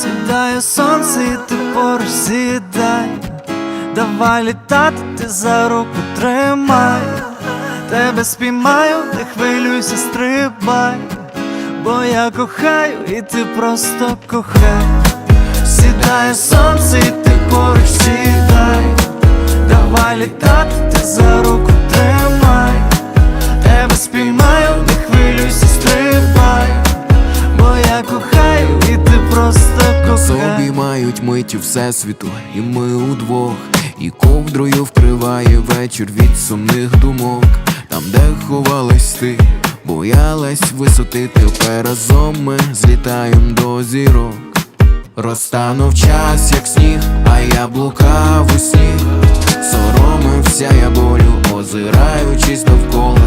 Сідає сонце і ти поруч сідай, давай літати, ти за руку тримай, тебе спіймаю, не хвилюйся, стрибай, бо я кохаю, і ти просто кохай. Сідає сонце, і ти поруч сідай, давай літати, ти за руку Собі мають миті всесвіту, і ми удвох, і ковдрою вкриває вечір від сумних думок, там, де ховалась ти, боялась висоти, тепер разом ми злітаєм до зірок. Розтанув час, як сніг, а я блукав у сні, соромився я болю, озираючись довкола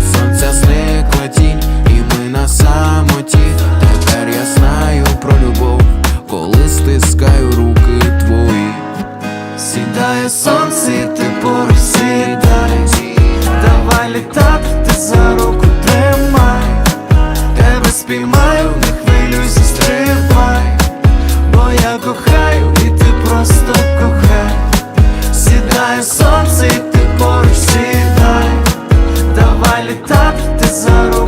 давай літати, ти за руку тримай, тебе спіймаю, не хвилюйся, стрибай, бо я кохаю, і ти просто кохай. Сідає сонце, і ти поруч сідай, давай літати, ти за руку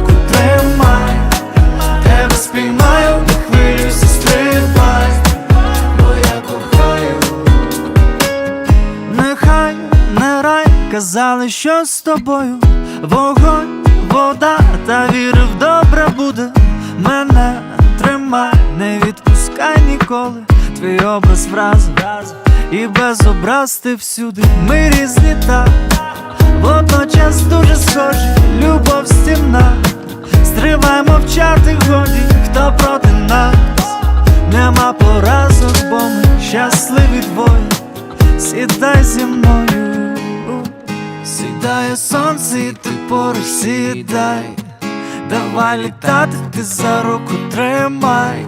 казали, що з тобою вогонь, вода, та вірив, добре буде. Мене тримай, не відпускай ніколи. Твій образ враз і без образ ти всюди. Ми різні так, водночас дуже схожі, любов стімна. Стривай мовчати годі, хто проти нас, Сонце, і ти поруч сідай, давай літати, ти за руку тримай,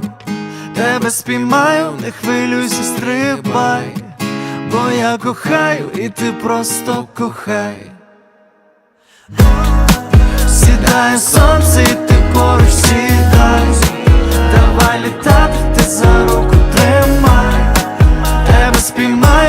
тебе спіймаю, не хвилюйся, стрибай, бо я кохаю, і ти просто кохай. Сідає сонце, і ти поруч сідай, давай літати, ти за руку тримай, тебе спіймаю.